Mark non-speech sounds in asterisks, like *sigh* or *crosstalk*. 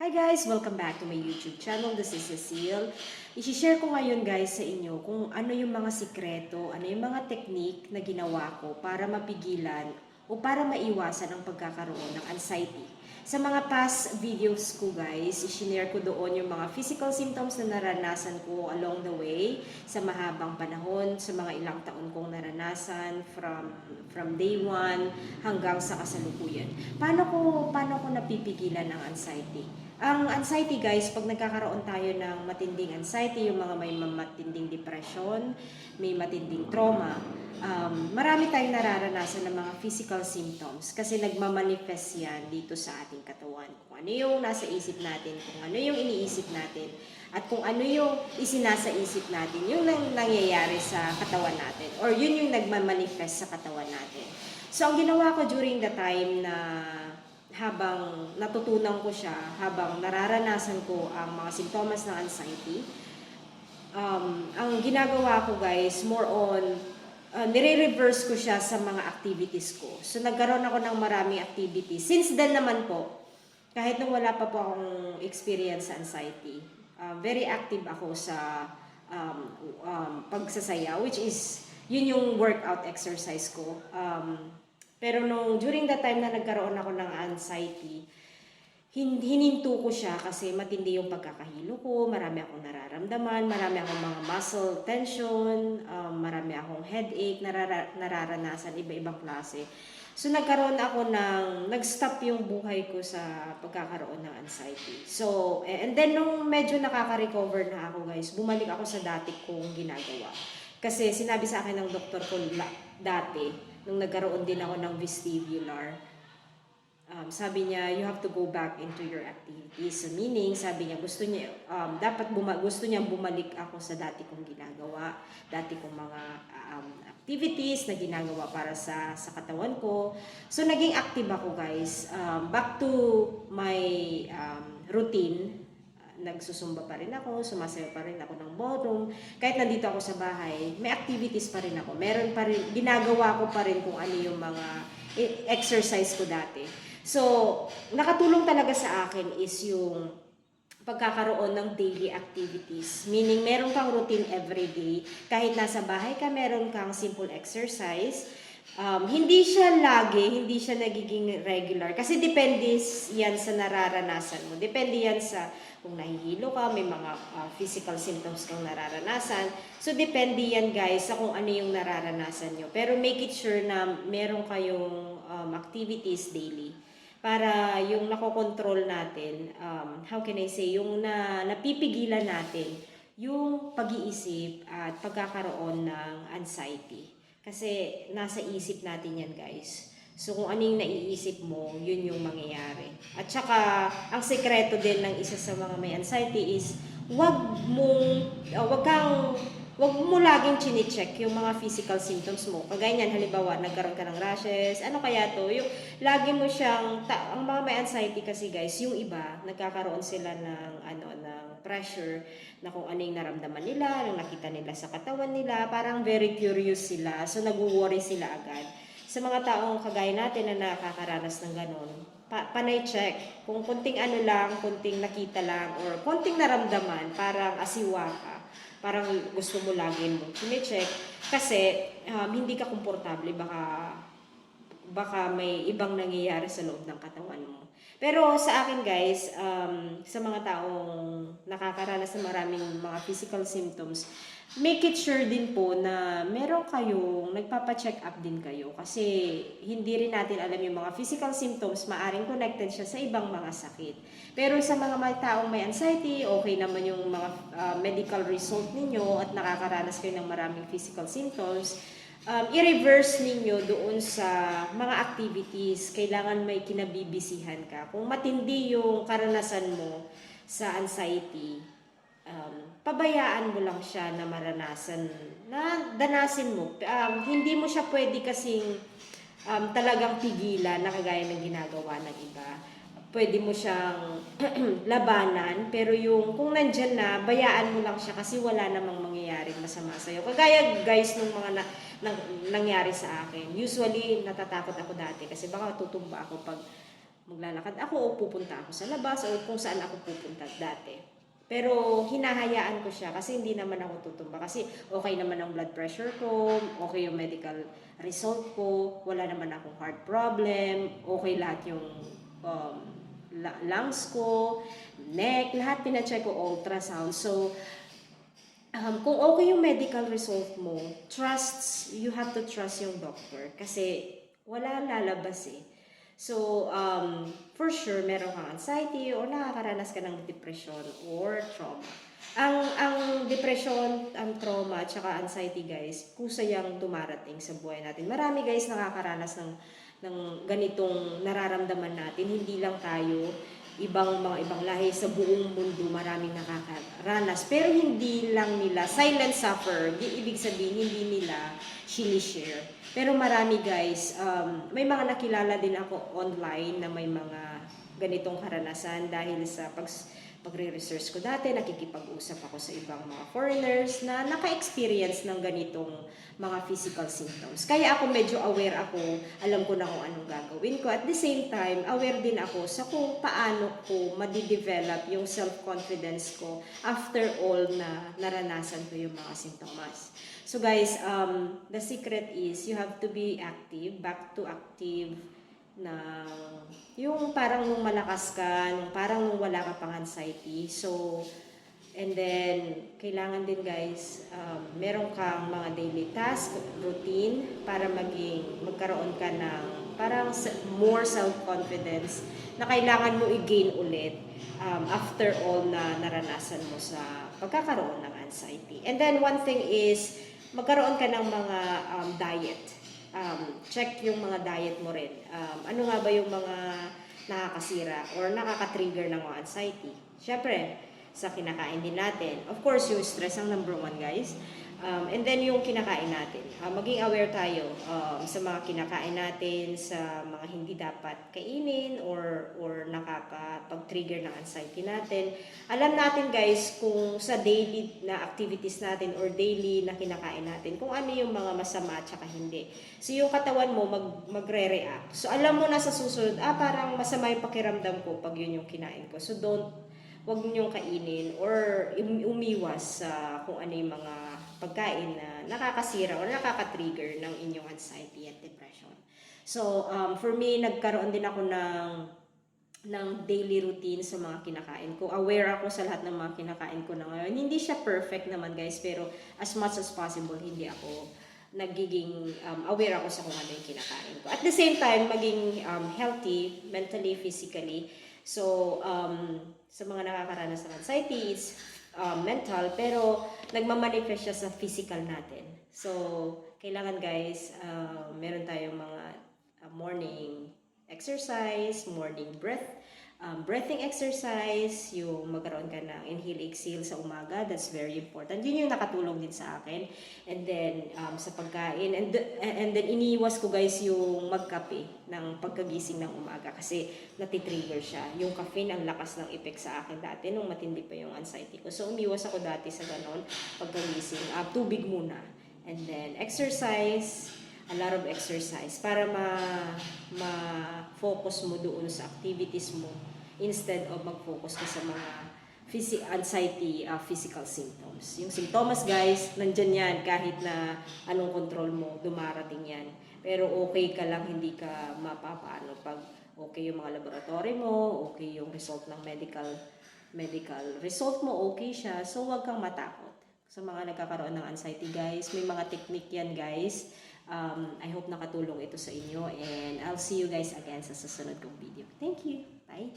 Hi guys! Welcome back to my YouTube channel. This is Cecile. I-share ko ngayon guys sa inyo kung ano yung mga sikreto, ano yung mga technique na ginawa ko para mapigilan o para maiwasan ang pagkakaroon ng anxiety. Sa mga past videos ko guys, i-share ko doon yung mga physical symptoms na naranasan ko along the way sa mahabang panahon, sa mga ilang taon kong naranasan from from day one hanggang sa kasalukuyan. Paano ko paano ko napipigilan ang anxiety? Ang anxiety guys, pag nagkakaroon tayo ng matinding anxiety, yung mga may matinding depression, may matinding trauma, um, marami tayong nararanasan ng mga physical symptoms kasi nagmamanifest yan dito sa ating katawan. Kung ano yung nasa isip natin, kung ano yung iniisip natin, at kung ano yung isinasa isip natin, yung nang nangyayari sa katawan natin, or yun yung nagmamanifest sa katawan natin. So, ang ginawa ko during the time na habang natutunan ko siya, habang nararanasan ko ang mga simptomas ng anxiety, um, ang ginagawa ko guys, more on, uh, nire-reverse ko siya sa mga activities ko. So nagkaroon ako ng maraming activities. Since then naman po, kahit nung wala pa po akong experience sa anxiety, uh, very active ako sa um, um, pagsasaya, which is, yun yung workout exercise ko. Um, pero nung during that time na nagkaroon ako ng anxiety, hin- hininto ko siya kasi matindi yung pagkakahilo ko, marami akong nararamdaman, marami akong mga muscle tension, um, marami akong headache, narara- nararanasan iba-ibang klase. So nagkaroon ako ng, nag-stop yung buhay ko sa pagkakaroon ng anxiety. So, eh, and then nung medyo nakaka-recover na ako guys, bumalik ako sa dati kong ginagawa. Kasi sinabi sa akin ng doktor ko dati, nung nagkaroon din ako ng vestibular, um, sabi niya, you have to go back into your activities. So, meaning, sabi niya, gusto niya, um, dapat buma- gusto niya bumalik ako sa dati kong ginagawa, dati kong mga um, activities na ginagawa para sa, sa katawan ko. So, naging active ako, guys. Um, back to my um, routine, nagsusumba pa rin ako, sumasayo pa rin ako ng ballroom. Kahit nandito ako sa bahay, may activities pa rin ako. Meron pa rin, ginagawa ko pa rin kung ano yung mga e- exercise ko dati. So, nakatulong talaga sa akin is yung pagkakaroon ng daily activities. Meaning, meron kang routine every day. Kahit nasa bahay ka, meron kang simple exercise. Um, hindi siya lagi, hindi siya nagiging regular. Kasi depende yan sa nararanasan mo. Depende yan sa kung nahihilo ka, may mga uh, physical symptoms kang nararanasan. So, depende yan guys sa kung ano yung nararanasan nyo. Pero make it sure na meron kayong um, activities daily para yung nakokontrol natin, um, how can I say, yung na, napipigilan natin yung pag-iisip at pagkakaroon ng anxiety. Kasi nasa isip natin yan guys. So kung ano yung naiisip mo, yun yung mangyayari. At saka, ang sekreto din ng isa sa mga may anxiety is, wag mong, uh, wag kang, wag mo laging chine-check yung mga physical symptoms mo. Kagaya niyan, halimbawa, nagkaroon ka ng rashes, ano kaya to? Yung, lagi mo siyang, ta- ang mga may anxiety kasi guys, yung iba, nagkakaroon sila ng, ano, ng pressure na kung ano yung naramdaman nila, nung nakita nila sa katawan nila, parang very curious sila. So, nag-worry sila agad. Sa mga taong kagaya natin na nakakaranas ng ganun, pa panay check. Kung kunting ano lang, kunting nakita lang, or kunting naramdaman, parang asiwa ka. Parang gusto mo lagi mo check Kasi um, hindi ka komportable, baka baka may ibang nangyayari sa loob ng katawan mo. Pero sa akin guys, um, sa mga taong nakakaranas ng maraming mga physical symptoms, make it sure din po na meron kayong nagpapa-check up din kayo kasi hindi rin natin alam yung mga physical symptoms, maaring connected siya sa ibang mga sakit. Pero sa mga may taong may anxiety, okay naman yung mga uh, medical result ninyo at nakakaranas kayo ng maraming physical symptoms, um, i-reverse ninyo doon sa mga activities, kailangan may kinabibisihan ka. Kung matindi yung karanasan mo sa anxiety, um, pabayaan mo lang siya na maranasan, na danasin mo. Um, hindi mo siya pwede kasing um, talagang pigilan na kagaya ng ginagawa ng iba. Pwede mo siyang *clears throat* labanan, pero yung kung nandyan na, bayaan mo lang siya kasi wala namang mangyayaring masama sa'yo. Kagaya guys nung mga na, nang, nangyari sa akin. Usually, natatakot ako dati kasi baka tutumba ako pag maglalakad ako o pupunta ako sa labas o kung saan ako pupunta dati. Pero hinahayaan ko siya kasi hindi naman ako tutumba. Kasi okay naman ang blood pressure ko, okay yung medical result ko, wala naman akong heart problem, okay lahat yung um, lungs ko, neck, lahat pina-check ko ultrasound. So, um, kung okay yung medical result mo, trusts, you have to trust yung doctor kasi wala lalabas eh. So, um, for sure, meron kang anxiety or nakakaranas ka ng depression or trauma. Ang ang depression, ang trauma, at saka anxiety guys, kusa yung dumarating sa buhay natin. Marami guys nakakaranas ng ng ganitong nararamdaman natin. Hindi lang tayo, ibang mga ibang lahi sa buong mundo maraming nakakaranas. Pero hindi lang nila, silent suffer, di ibig sabihin hindi nila sinishare. Pero marami guys, um, may mga nakilala din ako online na may mga ganitong karanasan dahil sa pag pagre-research ko dati, nakikipag-usap ako sa ibang mga foreigners na naka-experience ng ganitong mga physical symptoms. Kaya ako medyo aware ako, alam ko na kung anong gagawin ko. At the same time, aware din ako sa kung paano ko madidevelop yung self-confidence ko after all na naranasan ko yung mga sintomas. So guys, um, the secret is you have to be active, back to active, na yung parang nung malakas ka, nung parang nung wala ka pang anxiety. So, and then, kailangan din guys, um, meron kang mga daily task, routine, para maging, magkaroon ka ng parang more self-confidence na kailangan mo i-gain ulit um, after all na naranasan mo sa pagkakaroon ng anxiety. And then, one thing is, magkaroon ka ng mga um, diet um, check yung mga diet mo rin. Um, ano nga ba yung mga nakakasira or nakaka-trigger ng anxiety? Siyempre, sa kinakain din natin. Of course, yung stress ang number one, guys. Um, and then yung kinakain natin. Uh, maging aware tayo um, sa mga kinakain natin, sa mga hindi dapat kainin or, or nakakapag-trigger ng anxiety natin. Alam natin guys kung sa daily na activities natin or daily na kinakain natin, kung ano yung mga masama at saka hindi. So yung katawan mo mag, magre-react. So alam mo na sa susunod, ah parang masama yung pakiramdam ko pag yun yung kinain ko. So don't, wag niyong kainin or um- umiwas sa kung ano yung mga pagkain na nakakasira or nakaka-trigger ng inyong anxiety at depression. So, um, for me, nagkaroon din ako ng ng daily routine sa mga kinakain ko. Aware ako sa lahat ng mga kinakain ko na ngayon. Hindi siya perfect naman guys, pero as much as possible, hindi ako nagiging um, aware ako sa kung ano yung kinakain ko. At the same time, maging um, healthy, mentally, physically. So, um, sa mga nakakaranas ng anxiety, it's um, mental, pero nagmamanifest siya sa physical natin. So, kailangan guys, uh, meron tayong mga uh, morning exercise, morning breath, um, breathing exercise, yung magkaroon ka ng inhale, exhale sa umaga, that's very important. Yun yung nakatulong din sa akin. And then, um, sa pagkain, and, and then iniiwas ko guys yung magkape ng pagkagising ng umaga kasi natitrigger siya. Yung caffeine, ang lakas ng effect sa akin dati nung matindi pa yung anxiety ko. So, umiwas ako dati sa ganon, pagkagising. Uh, tubig muna. And then, exercise, a lot of exercise para ma ma-focus mo doon sa activities mo instead of mag-focus ka sa mga phys- anxiety uh, physical symptoms. Yung symptoms guys, nandyan yan kahit na anong control mo, dumarating yan. Pero okay ka lang, hindi ka mapapaano pag okay yung mga laboratory mo, okay yung result ng medical medical result mo, okay siya. So, huwag kang matakot. Sa mga nagkakaroon ng anxiety guys, may mga technique yan guys. Um, I hope nakatulong ito sa inyo and I'll see you guys again sa susunod kong video. Thank you. Bye.